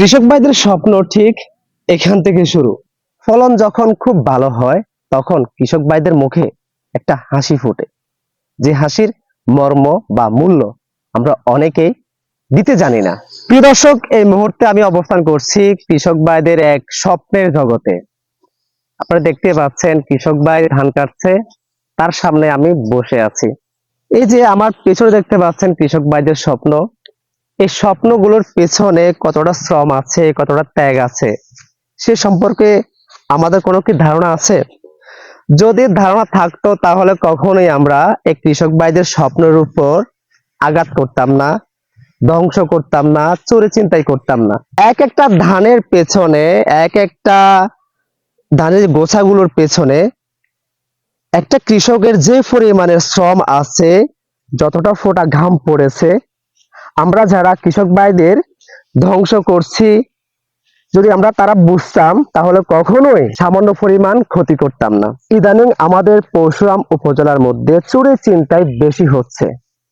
কৃষক ভাইদের স্বপ্ন ঠিক এখান থেকে শুরু। ফলন যখন খুব ভালো হয়, তখন কৃষক ভাইদের মুখে একটা হাসি ফোটে। যে হাসির মর্ম বা মূল্য আমরা অনেকেই দিতে জানি না। প্রিয় দর্শক, এই মুহূর্তে আমি অবস্থান করছি কৃষক ভাইদের এক স্বপ্নের জগতে। আপনারা দেখতে পাচ্ছেন, কৃষক ভাই ধান কাটছে, তার সামনে আমি বসে আছি। এই যে আমার পেছনে দেখতে পাচ্ছেন কৃষক ভাইদের স্বপ্ন এই স্বপ্নগুলোর পেছনে কতটা শ্রম আছে, কতটা ত্যাগ আছে, সে সম্পর্কে আমাদের কোনো কি ধারণা আছে? যদি ধারণা থাকতো, তাহলে কখনোই আমরা এই কৃষক ভাইদের স্বপ্নের উপর আঘাত করতাম না, ধ্বংস করতাম না, চোরে চিন্তাই করতাম না। এক একটা ধানের পেছনে, এক একটা ধানের গোছাগুলোর পেছনে একটা কৃষকের যে পরিমাণের শ্রম আছে, যতটা ফোটা ঘাম পড়েছে আমরা যারা কৃষক ভাইদের ধ্বংস করছি, যদি আমরা তারা বুঝতাম, তাহলে কখনোই সামান্য পরিমাণ ক্ষতি করতাম না। ইদানিং আমাদের পরশুরাম উপজেলার মধ্যে চুরি চিন্তায় বেশি হচ্ছে।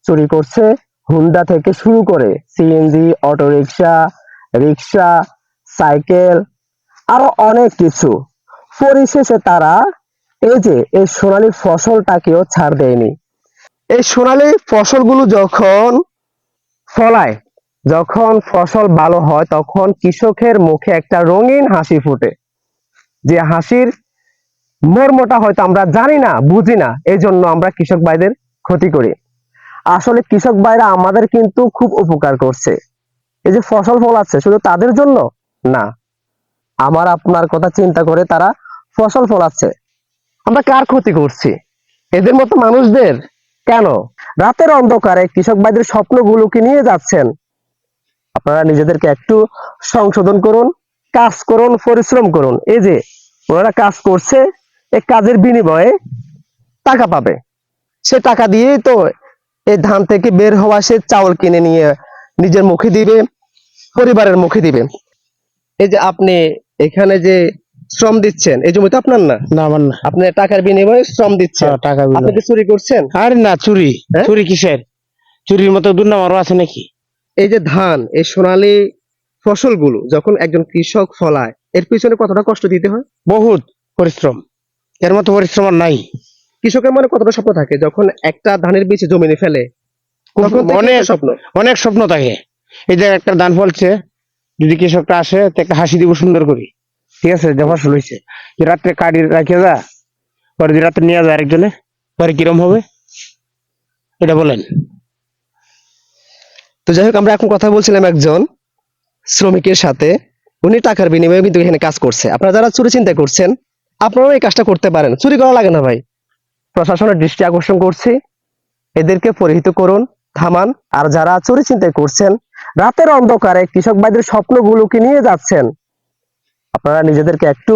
চুরি করছে হুন্ডা থেকে শুরু করে সিএনজি অটোরিকশা রিক্সা সাইকেল, আরও অনেক কিছু। পরিশেষে তারা এই যে এই সোনালী ফসলটাকেও ছাড় দেয়নি। এই সোনালী ফসলগুলো যখন ফলায় যখন ফসল ভালো হয়, তখন কৃষকের মুখে একটা রঙিন হাসি ফোটে। যে হাসির মর্মটা হয়তো আমরা জানি না, বুঝি না এই জন্য আমরা কৃষক ভাইদের ক্ষতি করি। আসলে কৃষক ভাইরা আমাদের কিন্তু খুব উপকার করছে। এই যে ফসল ফলাচ্ছে, শুধু তাদের জন্য? না। আমার আপনার কথা চিন্তা করে তারা ফসল ফলাচ্ছে। আমরা কার ক্ষতি করছি? এদের মতো মানুষদের? কেন? রাতের অন্ধকারে কৃষক ভাইদের স্বপ্নগুলোকে নিয়ে যাচ্ছেন। আপনারা নিজেদেরকে একটু সংশোধন করুন, কাজ করুন, পরিশ্রম করুন। এই যে, ওনারা কাজ করছে এই কাজের বিনিময়ে টাকা পাবে। সে টাকা দিয়েই তো এই ধান থেকে বের হওয়া সে চাউল কিনে নিয়ে নিজের মুখে দিবে, পরিবারের মুখে দিবে। এই যে আপনি এখানে যে শ্রম দিচ্ছেন। এই জমি তো আপনার না? না আমার না। আপনি টাকার বিনিময়ে শ্রম দিচ্ছেন। হ্যাঁ, টাকা আপনি কি চুরি করছেন? আরে না চুরি। হ্যাঁ? চুরি কিসের? চুরির মতো দুর্নাম আরও আছে নাকি? এই যে ধান এই সোনালী ফসলগুলো যখন একজন কৃষক ফলায় এর পিছনে কতটা কষ্ট দিতে হয়? বহুত পরিশ্রম। এর মতো পরিশ্রম আর নাই। কৃষকের মনে কতটা স্বপ্ন থাকে? যখন একটা ধানের বীজ জমিনে ফেলে অনেক স্বপ্ন অনেক স্বপ্ন থাকে। এই যে একটা ধান ফলছে যদি কৃষকটা আসে তো একটা হাসি দিব সুন্দর করে। ঠিক আছে যে ফসল হয়েছে রাত্রে কাটি রাখে যা পরে যদি রাত্রে নিয়ে যায় আরেকজনে পরে কিরম হবে? এটা বলেন। তো যাই হোক আমরা এখন কথা বলছিলাম একজন শ্রমিকের সাথে। উনি টাকার বিনিময়ে কিন্তু এখানে কাজ করছে। আপনারা যারা চুরি চিন্তা করছেন আপনারাও এই কাজটা করতে পারেন। চুরি করা লাগে না ভাই। প্রশাসনের দৃষ্টি আকর্ষণ করছি। এদেরকে পরিহিত করুন থামান। আর যারা চুরি চিন্তা করছেন রাতের অন্ধকারে কৃষক ভাইদের স্বপ্নগুলোকে নিয়ে যাচ্ছেন আপনারা নিজেদেরকে একটু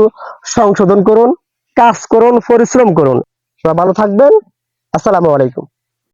সংশোধন করুন কাজ করুন পরিশ্রম করুন। সবাই ভালো থাকবেন। আসসালামু আলাইকুম।